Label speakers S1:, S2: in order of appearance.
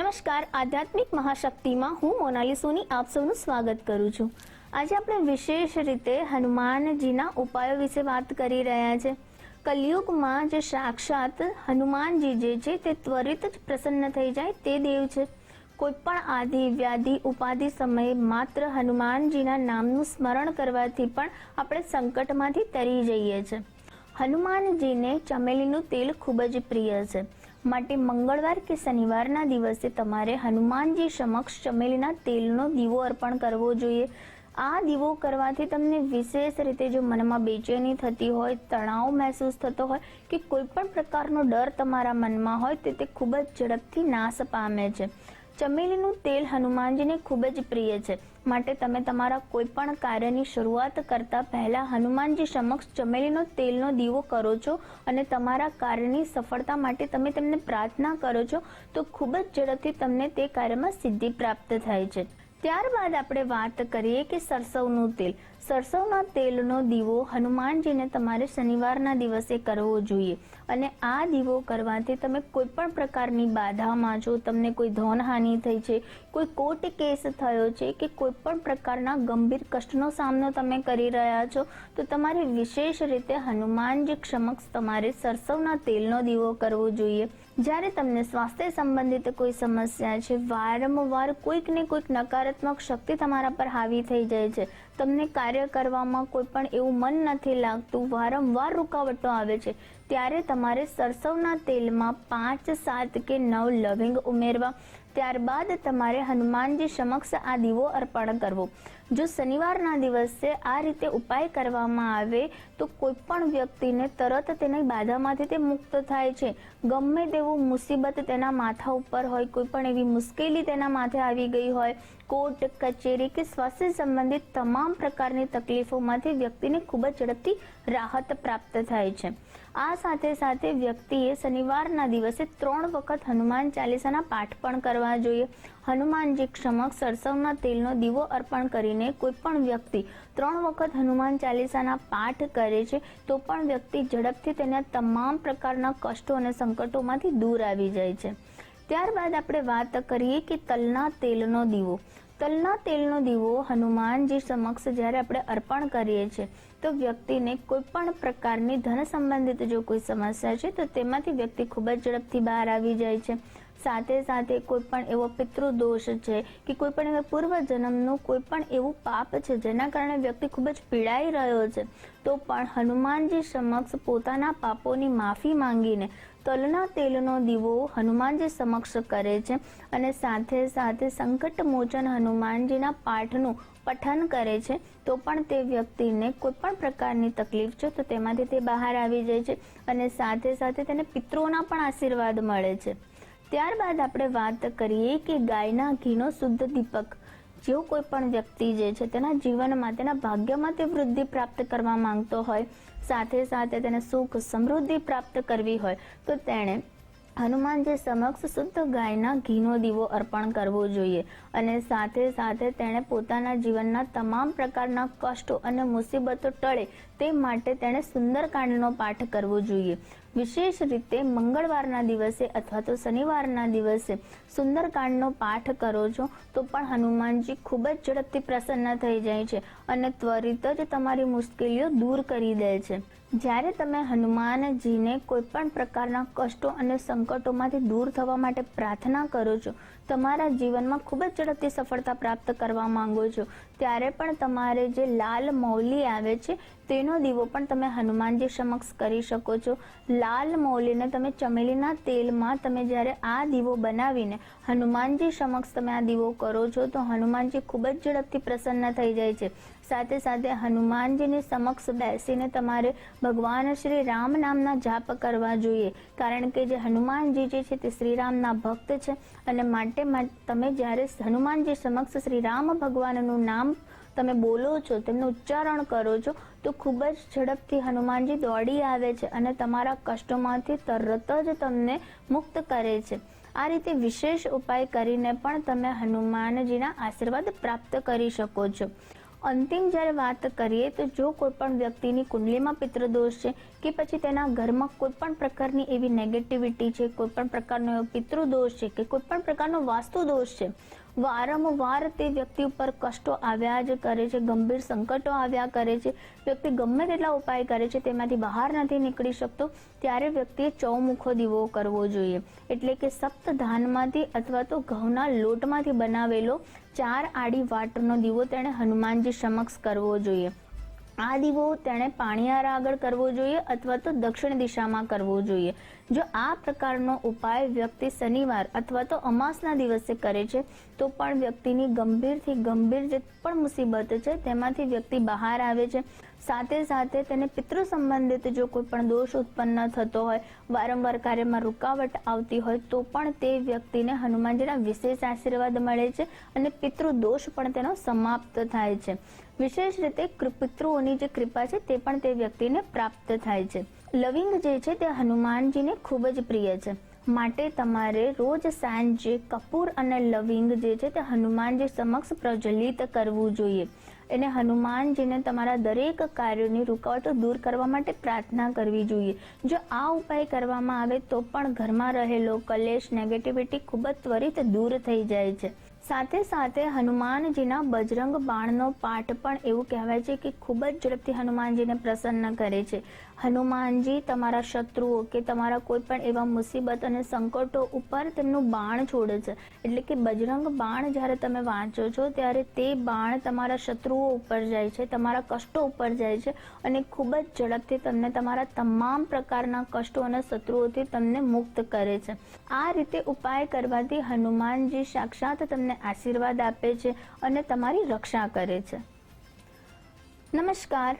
S1: નમસ્કાર, આધ્યાત્મિક મહાશક્તિમાં હું મોનાલી સોની આપ સૌનું સ્વાગત કરું છું. આજે આપણે વિશેષ રીતે હનુમાનજીના ઉપાયો વિશે વાત કરી રહ્યા છે. કલયુગમાં જે સાક્ષાત હનુમાનજી જે છે તે ત્વરિત જ પ્રસન્ન થઈ જાય તે દેવ છે. કોઈ પણ આદિ, વ્યાધિ, ઉપાધિ સમયે માત્ર હનુમાનજીના નામનું સ્મરણ કરવાથી પણ આપણે સંકટમાંથી તરી જઈએ છીએ હનુમાનજીને ચમેલીનું તેલ ખૂબ જ પ્રિય છે. માટે મંગળવાર કે શનિવારના દિવસે તમારે હનુમાનજી સમક્ષ ચમેલીના તેલનો દીવો અર્પણ કરવો જોઈએ. આ દીવો કરવાથી તમને વિશેષ રીતે જો મનમાં બેચેની થતી હોય, તણાવ મહેસૂસ થતો હોય કે કોઈ પણ પ્રકારનો ડર તમારા મનમાં હોય, તો ખૂબ જ ઝડપથી નાશ પામે છે. ચમેલીનું તેલ હનુમાનજીને ખૂબ જ પ્રિય છે. માટે તમે તમારા કોઈ પણ કાર્યની શરૂઆત કરતા પહેલા હનુમાનજી સમક્ષ ચમેલીનો તેલનો દીવો કરો છો અને તમારા કાર્યની સફળતા માટે તમે તેમને પ્રાર્થના કરો છો, તો ખૂબ જ ઝડપથી તમને તે કાર્યમાં સિદ્ધિ પ્રાપ્ત થાય છે. ત્યારબાદ આપણે વાત કરીએ કે સરસવનું તેલ. સરસવના તેલનો દીવો હનુમાનજીને તમારે શનિવારના દિવસે કરવો જોઈએ. અને આ દીવો કરવાથી તમે કોઈ પણ પ્રકારની બાધામાં છો, તમને કોઈ ધનહાનિ થઈ છે, કોઈ કોર્ટ કેસ થયો છે કે કોઈ પણ પ્રકારના ગંભીર કષ્ટનો સામનો તમે કરી રહ્યા છો, તો તમારે વિશેષ રીતે હનુમાનજી સમક્ષ તમારે સરસવના તેલનો દીવો કરવો જોઈએ. જ્યારે તમને સ્વાસ્થ્ય સંબંધિત કોઈ સમસ્યા છે, વારંવાર કોઈક ને કોઈક નકારાત્મક શક્તિ તમારા પર હાવી થઈ જાય છે. તમને કાર્ય કરવામાં કોઈ પણ એવું મન નથી લાગતું, વારંવાર રૂકાવટો આવે છે. ત્યારે તમારે સરસવના તેલમાં પાંચ, સાત કે નવ લવિંગ ઉમેરવા. ત્યારબાદ તમારે હનુમાનજી સમક્ષ આ દીવો અર્પણ કરવો. જો શનિવારના દિવસે આ રીતે ઉપાય કરવામાં આવે, તો કોઈ પણ વ્યક્તિને તરત તેની બાધામાંથી તે મુક્ત થાય છે. ગમે તેવું મુસીબત તેના માથા ઉપર હોય કોઈ પણ એવી મુશ્કેલી તેના માથે આવી ગઈ હોય, કોર્ટ, કચેરી કે સ્વાસ્થ્ય સંબંધિત તમામ પ્રકારની તકલીફોમાંથી વ્યક્તિને ખૂબ જ ઝડપથી રાહત પ્રાપ્ત થાય છે. આ સાથે સાથે વ્યક્તિએ શનિવારના દિવસે ત્રણ વખત હનુમાન ચાલીસાના પાઠ પણ કરવા જોઈએ. હનુમાનજી સમક્ષ સરસવના તેલનો દીવો અર્પણ કરીને કોઈ પણ વ્યક્તિ ત્રણ વખત હનુમાન ચાલીસાના પાઠ કરે છે, તો પણ વ્યક્તિ ઝડપથી તેના તમામ પ્રકારના કષ્ટો અને સંકટોમાંથી દૂર આવી જાય છે. ત્યારબાદ આપણે વાત કરીએ કે તલના તેલનો દીવો. તલના તેલનો દીવો હનુમાનજી સમક્ષ જ્યારે આપણે અર્પણ કરીએ છીએ, તો વ્યક્તિને કોઈ પણ પ્રકારની ધન સંબંધિત જો કોઈ સમસ્યા છે, તો તેમાંથી વ્યક્તિ ખૂબ જ ઝડપથી બહાર આવી જાય છે. સાથે સાથે કોઈ પણ એવો પિતૃદોષ છે કે કોઈ પણ એવા પૂર્વજન્મનું કોઈ પણ એવું પાપ છે જેના કારણે વ્યક્તિ ખૂબ જ પીડાઈ રહ્યો છે, તો પણ હનુમાનજી સમક્ષ પોતાના પાપોની માફી માંગીને તલના તેલનો દીવો હનુમાનજી સમક્ષ કરે છે અને સાથે સાથે સંકટ મોચન હનુમાનજીના પાઠનું પઠન કરે છે, તો પણ તે વ્યક્તિને કોઈ પણ પ્રકારની તકલીફ છે, તો તેમાંથી તે બહાર આવી જાય છે અને સાથે સાથે તેને પિત્રોના પણ આશીર્વાદ મળે છે. ત્યારબાદ આપણે વાત કરીએ કે ગાયના ઘીનો શુદ્ધ દીપક. જેવો કોઈ પણ વ્યક્તિ જે છે તેના જીવનમાં, તેના ભાગ્યમાં તે વૃદ્ધિ પ્રાપ્ત કરવા માંગતો હોય, સાથે સાથે તેને સુખ સમૃદ્ધિ પ્રાપ્ત કરવી હોય, તો તેણે હનુમાનજી સમક્ષ શુદ્ધ ગાયના ઘીનો દીવો અર્પણ કરવો જોઈએ અને સાથે સાથે તેણે પોતાના જીવનના તમામ પ્રકારના કષ્ટો અને મુસીબતો ટળે તે માટે તેણે સુંદરકાંડનો પાઠ કરવો જોઈએ. વિશેષ રીતે મંગળવારના દિવસે અથવા તો શનિવારના દિવસે સુંદરકાંડનો પાઠ કરો છો, તો પણ હનુમાનજી ખૂબ જ ઝડપથી પ્રસન્ન થઈ જાય છે અને ત્વરિત જ તમારી મુશ્કેલીઓ દૂર કરી દે છે. જ્યારે તમે હનુમાનજીને કોઈ પણ પ્રકારના કષ્ટો અને સંકટોમાંથી દૂર થવા માટે પ્રાર્થના કરો છો તમારા જીવનમાં ખૂબ જ ઝડપથી સફળતા પ્રાપ્ત કરવા માંગો છો. ત્યારે પણ તમારે જે લાલ મૌલી આવે છે, તેનો દીવો પણ તમે હનુમાનજી સમક્ષ કરી શકો છો. લાલ મૌલીને તમે ચમેલીના તેલમાં તમે જ્યારે આ દીવો બનાવીને હનુમાનજી સમક્ષ તમે આ દીવો કરો છો, તો હનુમાનજી ખૂબ જ ઝડપથી પ્રસન્ન થઈ જાય છે. સાથે સાથે હનુમાનજીની સમક્ષ બેસીને તમારે ભગવાન શ્રી રામ નામના જાપ કરવા જોઈએ. કારણ કે જે હનુમાનજી જે છે, તે શ્રીરામના ભક્ત છે અને માટે તમે જ્યારે હનુમાનજી સમક્ષ શ્રી રામ ભગવાનનું નામ તમે બોલો છો, તેમનું ઉચ્ચારણ કરો છો, તો ખૂબ જ ઝડપથી હનુમાનજી દોડી આવે છે અને તમારા કષ્ટોમાંથી તરત જ તમને મુક્ત કરે છે. આ રીતે વિશેષ ઉપાય કરીને પણ તમે હનુમાનજીના આશીર્વાદ પ્રાપ્ત કરી શકો છો. અંતિમ જ્યારે વાત કરીએ તો જો કોઈ પણ વ્યક્તિની કુંડલીમાં પિતૃદોષ છે કે પછી તેના ઘરમાં કોઈ પણ પ્રકારની એવી નેગેટિવિટી છે, કોઈ પણ પ્રકારનો એવો પિતૃદોષ છે કે કોઈ પણ પ્રકારનો વાસ્તુ દોષ છે વારંવાર તે વ્યક્તિ ઉપર કષ્ટો આવ્યા જ કરે છે, ગંભીર સંકટો આવ્યા કરે છે. વ્યક્તિ ગમે તેટલા ઉપાય કરે છે, તેમાંથી બહાર નથી નીકળી શકતો, ત્યારે વ્યક્તિએ ચૌમુખો દીવો કરવો જોઈએ. એટલે કે સપ્તધાનમાંથી અથવા તો ઘઉંના લોટમાંથી બનાવેલો ચાર આડી વાટનો દીવો તેણે હનુમાનજી સમક્ષ કરવો જોઈએ. આ દીવો તેણે પાણીયાર આગળ કરવો જોઈએ અથવા તો દક્ષિણ દિશામાં કરવો જોઈએ. જો આ પ્રકારનો ઉપાય વ્યક્તિ શનિવાર અથવા તો અમાસના દિવસે કરે છે, તો પણ વ્યક્તિની ગંભીરથી ગંભીર જે પણ મુસીબત છે, તેમાંથી વ્યક્તિ બહાર આવે છે. સાથે સાથે તેને પિતૃ સંબંધિત જો કોઈ પણ દોષ ઉત્પન્ન થતો હોય, વારંવાર કાર્યમાં રૂકાવટ આવતી હોય, તો પણ તે વ્યક્તિને હનુમાનજીના વિશેષ આશીર્વાદ મળે છે અને પિતૃ દોષ પણ તેનો સમાપ્ત થાય છે. વિશેષ રીતે પિતૃઓની જે કૃપા છે તે પણ તે વ્યક્તિને પ્રાપ્ત થાય છે. લવિંગ જે છે તે હનુમાનજીને ખૂબ જ પ્રિય છે. માટે તમારે રોજ સાંજે કપૂર અને લવિંગ જે છે તે હનુમાનજી સમક્ષ પ્રજ્વલિત કરવું જોઈએ. એને હનુમાનજીને તમારા દરેક કાર્યોની રૂકાવટો દૂર કરવા માટે પ્રાર્થના કરવી જોઈએ. જો આ ઉપાય કરવામાં આવે તો પણ ઘરમાં રહેલો કલેશ નેગેટિવિટી ખૂબ જ ત્વરિત દૂર થઈ જાય છે. સાથે સાથે હનુમાનજીના બજરંગ બાણનો પાઠ પણ એવું કહેવાય છે કે ખૂબ જ ઝડપથી હનુમાનજીને પ્રસન્ન કરે છે. હનુમાનજી તમારા શત્રુઓ કે તમારા કોઈ પણ એવા મુસીબત અને સંકટો ઉપર તેમનું બાણ છોડે છે. એટલે કે બજરંગ બાણ જ્યારે તમે વાંચો છો ત્યારે તે બાણ તમારા શત્રુઓ ઉપર જાય છે, તમારા કષ્ટો ઉપર જાય છે અને ખૂબ જ ઝડપથી તમને તમારા તમામ પ્રકારના કષ્ટો અને શત્રુઓથી તમને મુક્ત કરે છે. આ રીતે ઉપાય કરવાથી હનુમાનજી સાક્ષાત તમને આશીર્વાદ આપે છે અને તમારી રક્ષા કરે છે. નમસ્કાર.